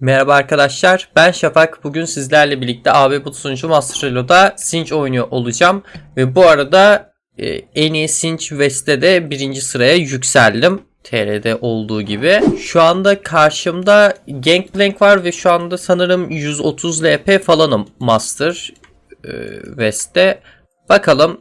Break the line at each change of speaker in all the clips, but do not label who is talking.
Merhaba arkadaşlar, ben Şafak. Bugün sizlerle birlikte AB But sunucu Master Sinch oynuyor olacağım. Ve bu arada e, en iyi Sinch West'te de birinci sıraya yükseldim. TR'de olduğu gibi. Şu anda karşımda Gangplank var ve şu anda sanırım 130 LP falanım Master e, West'te. Bakalım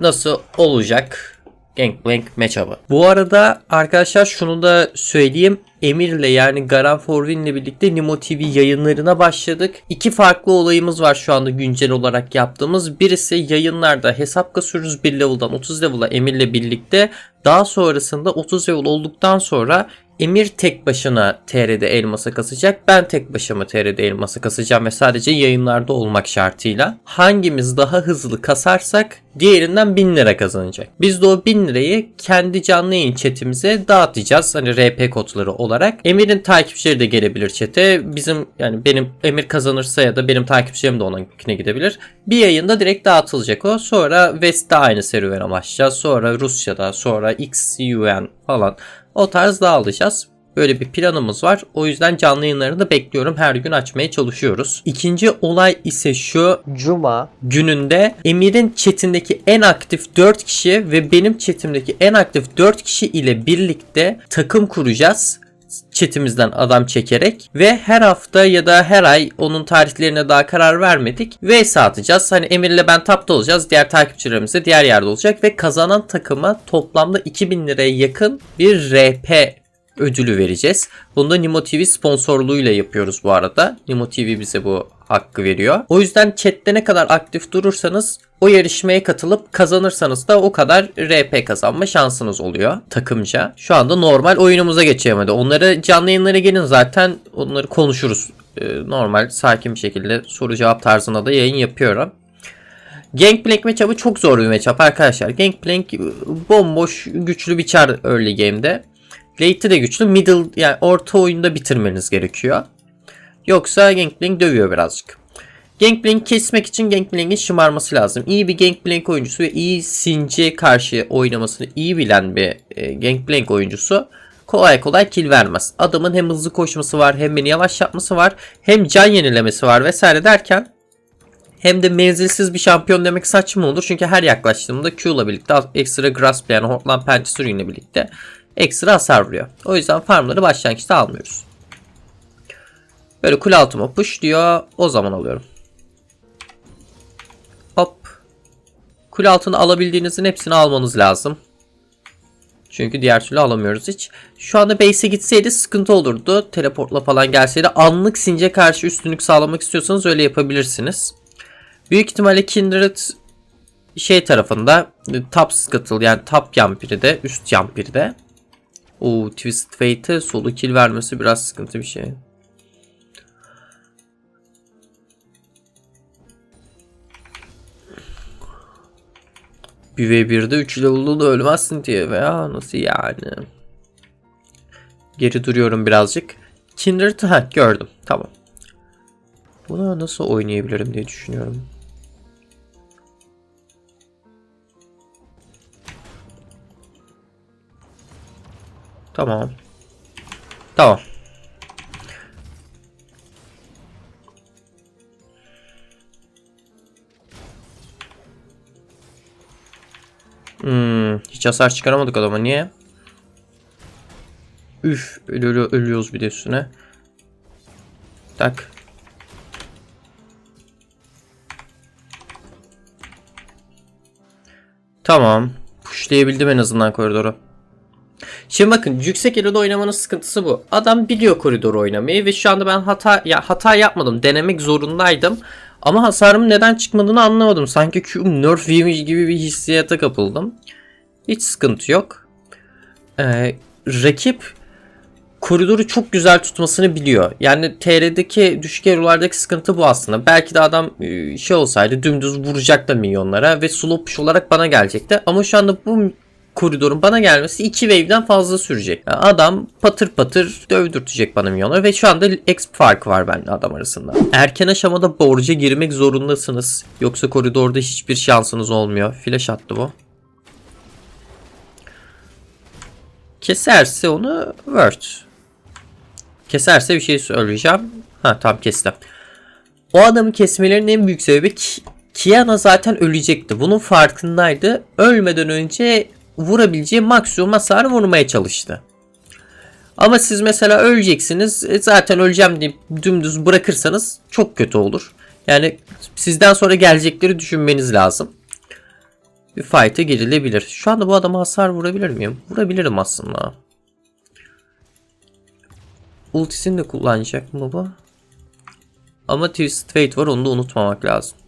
nasıl olacak Gangplank matchup'ı. Bu arada arkadaşlar şunu da söyleyeyim. Emir'le yani Garan Forvin'le birlikte Nimo TV yayınlarına başladık. İki farklı olayımız var şu anda güncel olarak yaptığımız. Birisi yayınlarda hesap kasıyoruz 1 level'dan 30 level'a Emir'le birlikte. Daha sonrasında 30 level olduktan sonra Emir tek başına TR'de elmasa kasacak. Ben tek başıma TR'de elmasa kasacağım ve sadece yayınlarda olmak şartıyla. Hangimiz daha hızlı kasarsak diğerinden 1000 lira kazanacak. Biz de o 1000 lirayı kendi canlı yayın chatimize dağıtacağız. Hani RP kodları olarak. Emir'in takipçileri de gelebilir chat'e. Bizim yani benim Emir kazanırsa ya da benim takipçilerim de onunkine gidebilir. Bir yayında direkt dağıtılacak o. Sonra West'te aynı serüvene başlayacağız. Sonra Rusya'da, sonra XUN falan. O tarz dağılacağız. Böyle bir planımız var. O yüzden canlı yayınlarını da bekliyorum. Her gün açmaya çalışıyoruz. İkinci olay ise şu. Cuma gününde Emir'in chatindeki en aktif 4 kişi ve benim chatimdeki en aktif 4 kişi ile birlikte takım kuracağız chatimizden adam çekerek ve her hafta ya da her ay onun tarihlerine daha karar vermedik. VS atacağız. Hani Emir'le ben tapta olacağız. Diğer takipçilerimiz de diğer yerde olacak ve kazanan takıma toplamda 2000 liraya yakın bir RP ödülü vereceğiz. Bunu da Nimo TV sponsorluğuyla yapıyoruz bu arada. Nimo TV bize bu hakkı veriyor. O yüzden chatte ne kadar aktif durursanız o yarışmaya katılıp kazanırsanız da o kadar RP kazanma şansınız oluyor takımca. Şu anda normal oyunumuza geçelim hadi. Onları canlı yayınlara gelin zaten onları konuşuruz. Ee, normal sakin bir şekilde soru cevap tarzında da yayın yapıyorum. Gangplank matchup'ı çok zor bir matchup arkadaşlar. Gangplank bomboş güçlü bir çar early game'de. Late'i de güçlü. Middle yani orta oyunda bitirmeniz gerekiyor. Yoksa Gangplank dövüyor birazcık. Gangplank kesmek için Gangplank'in şımarması lazım. İyi bir Gangplank oyuncusu ve iyi Sinci karşı oynamasını iyi bilen bir e, Gangplank oyuncusu kolay kolay kill vermez. Adamın hem hızlı koşması var hem beni yavaş yapması var hem can yenilemesi var vesaire derken hem de menzilsiz bir şampiyon demek saçma olur. Çünkü her yaklaştığımda Q ile birlikte ekstra grasp yani Hortland pençesi ile birlikte ekstra hasar vuruyor. O yüzden farmları başlangıçta almıyoruz. Böyle kule altıma push diyor. O zaman alıyorum. Hop. Kule altını alabildiğinizin hepsini almanız lazım. Çünkü diğer türlü alamıyoruz hiç. Şu anda base'e gitseydi sıkıntı olurdu. Teleportla falan gelseydi. Anlık since karşı üstünlük sağlamak istiyorsanız öyle yapabilirsiniz. Büyük ihtimalle Kindred şey tarafında top scuttle yani top yampiri de üst yampiri de. O Twisted Fate'e solo kill vermesi biraz sıkıntı bir şey. Bir ve 1'de 3 level'da da ölmezsin diye veya nasıl yani? Geri duruyorum birazcık. Kindred ha gördüm. Tamam. Buna nasıl oynayabilirim diye düşünüyorum. Tamam. Tamam. Hmm, hiç hasar çıkaramadık adama. Niye? Üf, ölü ölüyoruz bir de üstüne. Tak. Tamam. Pushlayabildim en azından koridoru. Şimdi bakın yüksek eloda oynamanın sıkıntısı bu. Adam biliyor koridoru oynamayı ve şu anda ben hata ya hata yapmadım. Denemek zorundaydım. Ama hasarımın neden çıkmadığını anlamadım. Sanki Q'um nerf gibi bir hissiyata kapıldım. Hiç sıkıntı yok. Ee, rakip koridoru çok güzel tutmasını biliyor. Yani TR'deki düşük erolardaki sıkıntı bu aslında. Belki de adam e, şey olsaydı dümdüz vuracak da milyonlara ve slow push olarak bana gelecekti. Ama şu anda bu koridorun bana gelmesi 2 wave'den fazla sürecek. Yani adam patır patır dövdürtecek bana milyonları ve şu anda exp farkı var benimle adam arasında. Erken aşamada borca girmek zorundasınız. Yoksa koridorda hiçbir şansınız olmuyor. Flash attı bu. Keserse onu Word. Keserse bir şey söyleyeceğim. Ha tam kestim. O adamı kesmelerinin en büyük sebebi Ki- Kiana zaten ölecekti. Bunun farkındaydı. Ölmeden önce vurabileceği maksimum hasarı vurmaya çalıştı. Ama siz mesela öleceksiniz. e, Zaten öleceğim deyip dümdüz bırakırsanız çok kötü olur. Yani sizden sonra gelecekleri düşünmeniz lazım. Bir fight'e girilebilir. Şu anda bu adama hasar vurabilir miyim? Vurabilirim aslında. Ultisini de kullanacak mı bu? Ama Twisted Fate var onu da unutmamak lazım.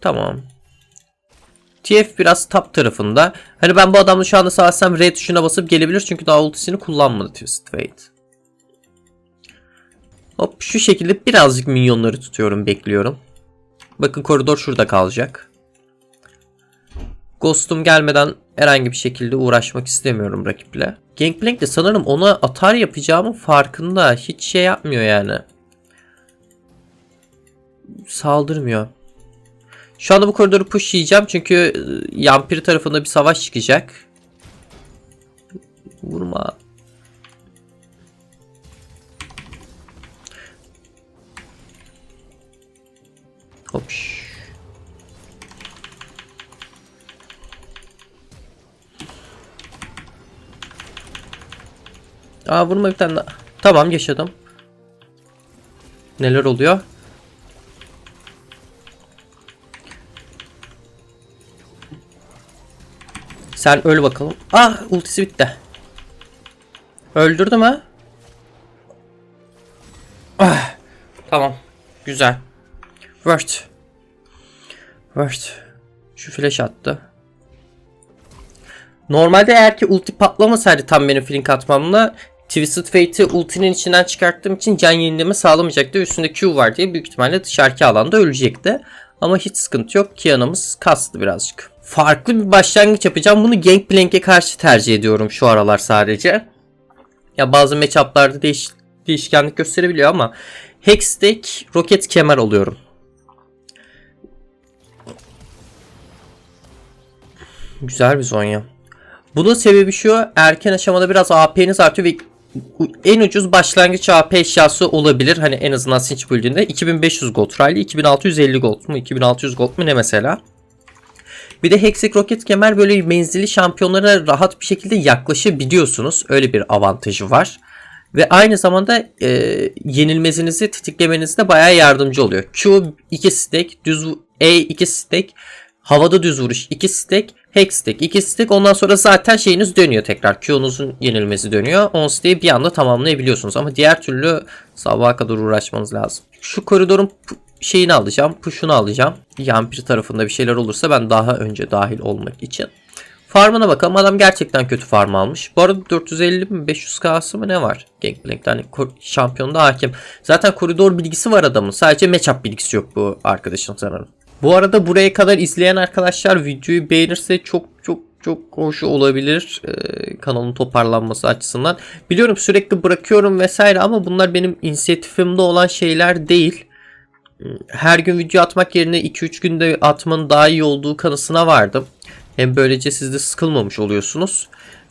Tamam. TF biraz top tarafında. Hani ben bu adamla şu anda savaşsam R tuşuna basıp gelebilir çünkü daha ultisini kullanmadı Twisted Fate. Hop şu şekilde birazcık minyonları tutuyorum bekliyorum. Bakın koridor şurada kalacak. Ghost'um gelmeden herhangi bir şekilde uğraşmak istemiyorum rakiple. Gangplank de sanırım ona atar yapacağımın farkında. Hiç şey yapmıyor yani. Saldırmıyor. Şu anda bu koridoru pushlayacağım çünkü e, Yampiri tarafında bir savaş çıkacak. Vurma. Hop. Aa vurma bir tane daha. Tamam yaşadım. Neler oluyor? Sen öl bakalım. Ah ultisi bitti. Öldürdü mü? Ah, tamam. Güzel. Word. Word. Şu flash attı. Normalde eğer ki ulti patlamasaydı tam benim flank atmamla Twisted Fate'i ultinin içinden çıkarttığım için can yenileme sağlamayacaktı. Üstünde Q var diye büyük ihtimalle dışarıki alanda ölecekti. Ama hiç sıkıntı yok. Kiana'mız kastı birazcık. Farklı bir başlangıç yapacağım. Bunu Gangplank'e karşı tercih ediyorum şu aralar sadece. Ya bazı matchup'larda değiş değişkenlik gösterebiliyor ama Hextech roket kemer alıyorum. Güzel bir Zonya. Bunun sebebi şu erken aşamada biraz AP'niz artıyor ve en ucuz başlangıç AP eşyası olabilir. Hani en azından Sinch build'inde 2500 gold Riley 2650 gold mu 2600 gold mu ne mesela. Bir de Hexek Roket Kemer böyle menzili şampiyonlara rahat bir şekilde yaklaşabiliyorsunuz. Öyle bir avantajı var. Ve aynı zamanda e, yenilmezinizi tetiklemenizde bayağı yardımcı oluyor. Q 2 stack, düz E 2 stack, havada düz vuruş 2 stack, hex stack 2 stack. Ondan sonra zaten şeyiniz dönüyor tekrar. Q'nuzun yenilmesi dönüyor. 10 stack'i bir anda tamamlayabiliyorsunuz. Ama diğer türlü sabaha kadar uğraşmanız lazım. Şu koridorun şeyini alacağım. Push'unu alacağım. Yampir tarafında bir şeyler olursa ben daha önce dahil olmak için. Farmına bakalım. Adam gerçekten kötü farm almış. Bu arada 450 mi 500k'sı mı ne var? Gangplank'te hani şampiyonda hakim. Zaten koridor bilgisi var adamın. Sadece matchup bilgisi yok bu arkadaşın sanırım. Bu arada buraya kadar izleyen arkadaşlar videoyu beğenirse çok çok çok hoş olabilir ee, kanalın toparlanması açısından. Biliyorum sürekli bırakıyorum vesaire ama bunlar benim inisiyatifimde olan şeyler değil. Her gün video atmak yerine 2-3 günde atmanın daha iyi olduğu kanısına vardım. Hem böylece siz de sıkılmamış oluyorsunuz.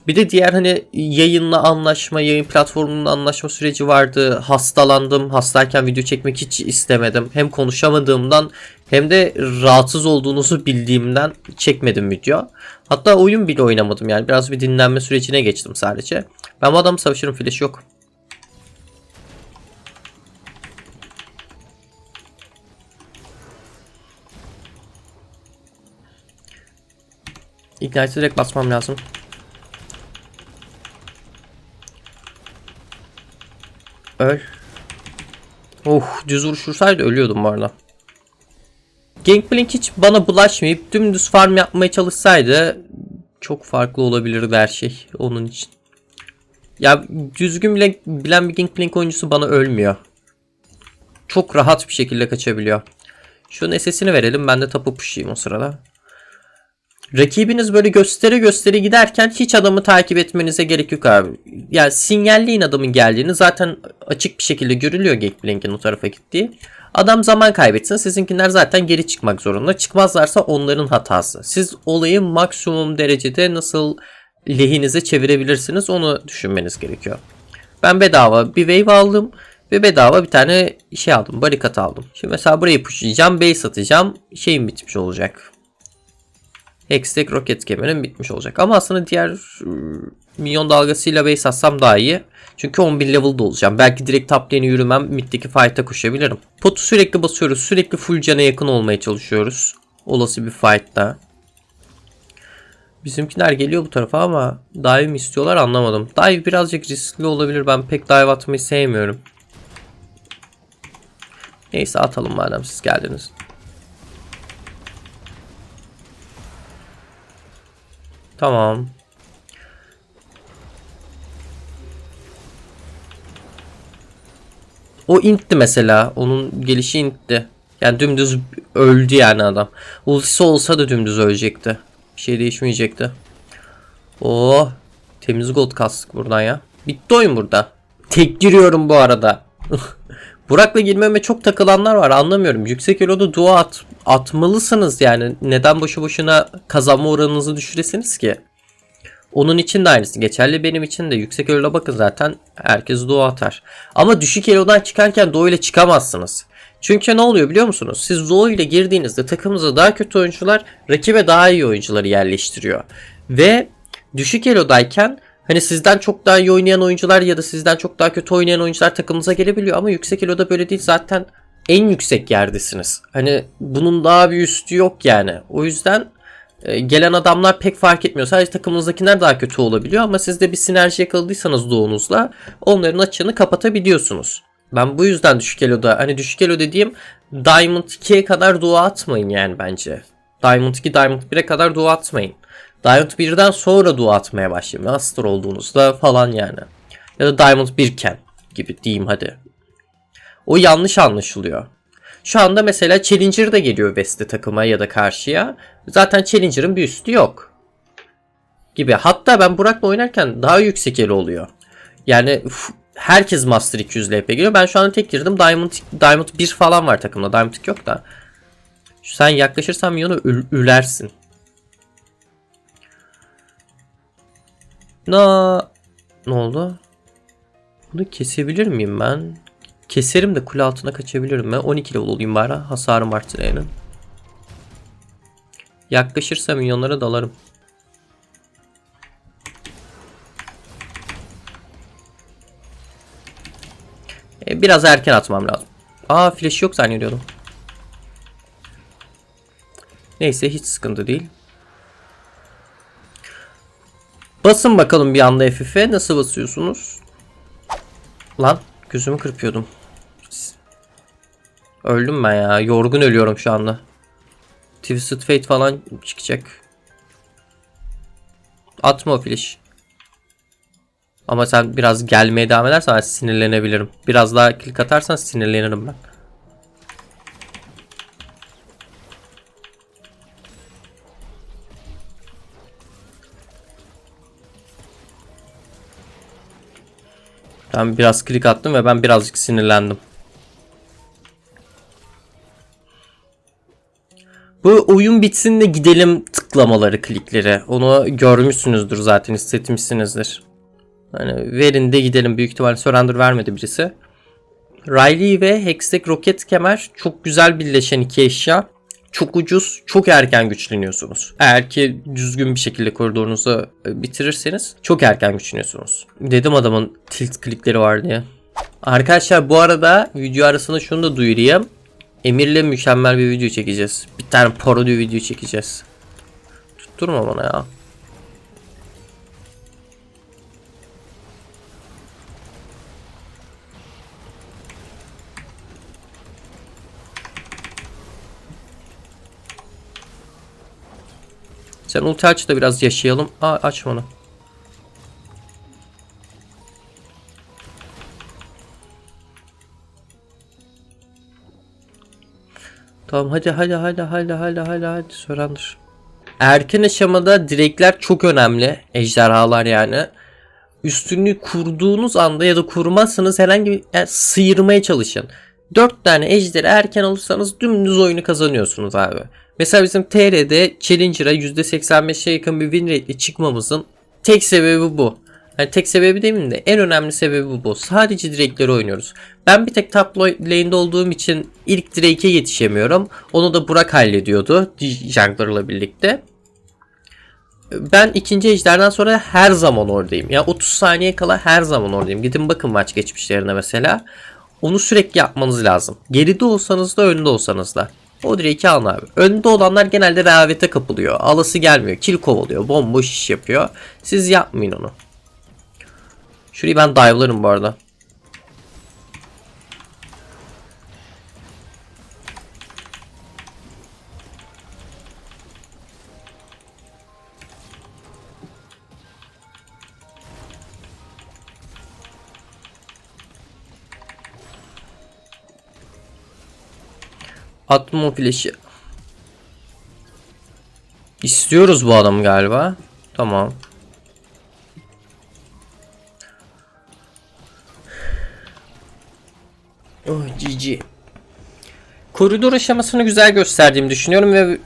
Bir de diğer hani yayınla anlaşma, yayın platformunun anlaşma süreci vardı. Hastalandım. Hastayken video çekmek hiç istemedim. Hem konuşamadığımdan hem de rahatsız olduğunuzu bildiğimden çekmedim video. Hatta oyun bile oynamadım yani. Biraz bir dinlenme sürecine geçtim sadece. Ben bu adamı savaşırım flash yok. Ignite'e direkt basmam lazım. Öl. Oh düz vuruş vursaydı ölüyordum bu arada. Gangplank hiç bana bulaşmayıp dümdüz farm yapmaya çalışsaydı çok farklı olabilirdi her şey onun için. Ya düzgün bile bilen bir Gangplank oyuncusu bana ölmüyor. Çok rahat bir şekilde kaçabiliyor. Şunun SS'ini verelim ben de tapu pushayım o sırada. Rakibiniz böyle göstere göstere giderken hiç adamı takip etmenize gerek yok abi. Yani sinyalleyin adamın geldiğini zaten açık bir şekilde görülüyor Gangplank'in o tarafa gittiği. Adam zaman kaybetsin. Sizinkiler zaten geri çıkmak zorunda. Çıkmazlarsa onların hatası. Siz olayı maksimum derecede nasıl lehinize çevirebilirsiniz onu düşünmeniz gerekiyor. Ben bedava bir wave aldım ve bedava bir tane şey aldım. Barikat aldım. Şimdi mesela burayı pushlayacağım. Base atacağım. Şeyim bitmiş olacak. Hextech roket kemerim bitmiş olacak. Ama aslında diğer ıı, milyon dalgasıyla base atsam daha iyi. Çünkü 11 level'da olacağım. Belki direkt top lane'e yürümem. Mid'deki fight'a koşabilirim. Potu sürekli basıyoruz. Sürekli full cana yakın olmaya çalışıyoruz. Olası bir fight'ta. Bizimkiler geliyor bu tarafa ama dive mi istiyorlar anlamadım. Dive birazcık riskli olabilir. Ben pek dive atmayı sevmiyorum. Neyse atalım madem siz geldiniz. Tamam. O intti mesela. Onun gelişi intti. Yani dümdüz öldü yani adam. Ultisi olsa da dümdüz ölecekti. Bir şey değişmeyecekti. Oh. Temiz gold kastık buradan ya. Bitti oyun burada. Tek giriyorum bu arada. Burak'la girmeme çok takılanlar var anlamıyorum. Yüksek eloda dua at, atmalısınız yani. Neden boşu boşuna kazanma oranınızı düşüresiniz ki? Onun için de aynısı geçerli. Benim için de yüksek eloda bakın zaten herkes dua atar. Ama düşük elodan çıkarken Doğu ile çıkamazsınız. Çünkü ne oluyor biliyor musunuz? Siz Doğu ile girdiğinizde takımınıza daha kötü oyuncular rakibe daha iyi oyuncuları yerleştiriyor. Ve düşük elodayken hani sizden çok daha iyi oynayan oyuncular ya da sizden çok daha kötü oynayan oyuncular takımınıza gelebiliyor. Ama yüksek eloda böyle değil. Zaten en yüksek yerdesiniz. Hani bunun daha bir üstü yok yani. O yüzden e, gelen adamlar pek fark etmiyor. Sadece takımınızdakiler daha kötü olabiliyor ama siz de bir sinerji yakaladıysanız doğunuzla onların açığını kapatabiliyorsunuz. Ben bu yüzden düşük eloda hani düşük elo dediğim Diamond 2'ye kadar dua atmayın yani bence. Diamond 2, Diamond 1'e kadar dua atmayın. Diamond 1'den sonra dua atmaya başlayın. Master olduğunuzda falan yani. Ya da Diamond 1 iken gibi diyeyim hadi. O yanlış anlaşılıyor. Şu anda mesela Challenger da geliyor West'e takıma ya da karşıya. Zaten Challenger'ın bir üstü yok. Gibi. Hatta ben Burak'la oynarken daha yüksek eli oluyor. Yani uf, herkes Master 200 LP geliyor. Ben şu anda tek girdim. Diamond, Diamond 1 falan var takımda. Diamond 2 yok da. Sen yaklaşırsan milyonu ül- ülersin. Na ne oldu? Bunu kesebilir miyim ben? Keserim de kule altına kaçabilirim ben. 12 level olayım bari. Hasarım artsın yani. Yaklaşırsa milyonlara dalarım. E, biraz erken atmam lazım. Aa flash yok zannediyordum. Neyse hiç sıkıntı değil. Basın bakalım bir anda FF'e. Nasıl basıyorsunuz? Lan gözümü kırpıyordum. Öldüm ben ya. Yorgun ölüyorum şu anda. Twisted Fate falan çıkacak. Atma o flash. Ama sen biraz gelmeye devam edersen sinirlenebilirim. Biraz daha klik atarsan sinirlenirim ben. Ben biraz klik attım ve ben birazcık sinirlendim. Bu oyun bitsin de gidelim tıklamaları, klikleri. Onu görmüşsünüzdür zaten, hissetmişsinizdir. Hani verin de gidelim. Büyük ihtimalle surrender vermedi birisi. Riley ve Hextech roket kemer çok güzel birleşen iki eşya. Çok ucuz, çok erken güçleniyorsunuz. Eğer ki düzgün bir şekilde koridorunuzu e, bitirirseniz çok erken güçleniyorsunuz. Dedim adamın tilt klikleri var diye. Arkadaşlar bu arada video arasında şunu da duyurayım. Emir'le mükemmel bir video çekeceğiz. Bir tane parodi video çekeceğiz. Tutturma bana ya. Sen ulti aç da biraz yaşayalım. Aa açma onu. Tamam hadi hadi hadi hadi hadi hadi hadi surrender. Erken aşamada direkler çok önemli. Ejderhalar yani. Üstünlüğü kurduğunuz anda ya da kurmazsanız herhangi bir yani sıyırmaya çalışın. 4 tane ejderi erken alırsanız dümdüz oyunu kazanıyorsunuz abi. Mesela bizim TR'de Challenger'a %85'e yakın bir win rate'le çıkmamızın tek sebebi bu. Yani tek sebebi demeyeyim de en önemli sebebi bu. Sadece direkleri oynuyoruz. Ben bir tek top lane'de olduğum için ilk Drake'e yetişemiyorum. Onu da Burak hallediyordu Jungler'la birlikte. Ben ikinci ejderden sonra her zaman oradayım. Ya 30 saniye kala her zaman oradayım. Gidin bakın maç geçmişlerine mesela. Onu sürekli yapmanız lazım. Geride olsanız da önde olsanız da. O Drake'i alın abi. Önde olanlar genelde rehavete kapılıyor. Alası gelmiyor. Kill kovalıyor. Bomboş iş yapıyor. Siz yapmayın onu. Şurayı ben dive'larım bu arada. Attım o flash'i. İstiyoruz bu adamı galiba. Tamam. Oh GG. Koridor aşamasını güzel gösterdiğimi düşünüyorum ve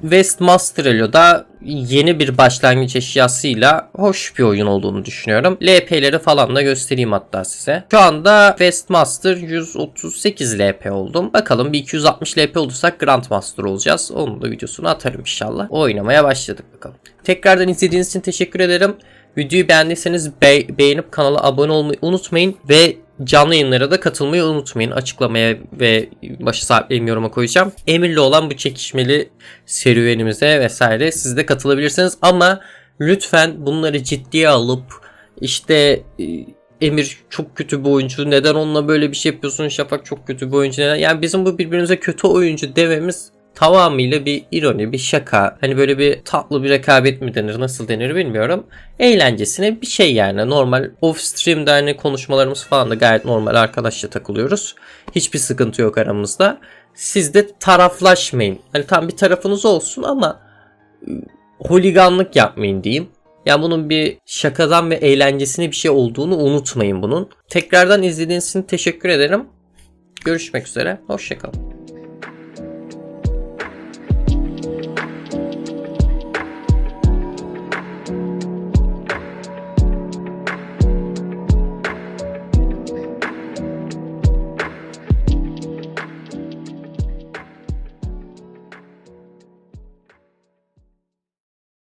Westmaster Elo'da yeni bir başlangıç eşyasıyla hoş bir oyun olduğunu düşünüyorum. LP'leri falan da göstereyim hatta size. Şu anda Westmaster 138 LP oldum. Bakalım bir 260 LP olursak Grandmaster olacağız. Onun da videosunu atarım inşallah. Oynamaya başladık bakalım. Tekrardan izlediğiniz için teşekkür ederim. Videoyu beğendiyseniz be- beğenip kanala abone olmayı unutmayın ve canlı yayınlara da katılmayı unutmayın. Açıklamaya ve başı saatlerimi yoruma koyacağım. Emir'le olan bu çekişmeli serüvenimize vesaire siz de katılabilirsiniz ama lütfen bunları ciddiye alıp işte e, Emir çok kötü bir oyuncu. Neden onunla böyle bir şey yapıyorsun? Şafak çok kötü bir oyuncu. Neden? Yani bizim bu birbirimize kötü oyuncu dememiz tamamıyla bir ironi, bir şaka. Hani böyle bir tatlı bir rekabet mi denir, nasıl denir bilmiyorum. Eğlencesine bir şey yani. Normal off stream'de hani konuşmalarımız falan da gayet normal arkadaşça takılıyoruz. Hiçbir sıkıntı yok aramızda. Siz de taraflaşmayın. Hani tam bir tarafınız olsun ama ıı, holiganlık yapmayın diyeyim. Yani bunun bir şakadan ve eğlencesine bir şey olduğunu unutmayın bunun. Tekrardan izlediğiniz için teşekkür ederim. Görüşmek üzere. Hoşçakalın.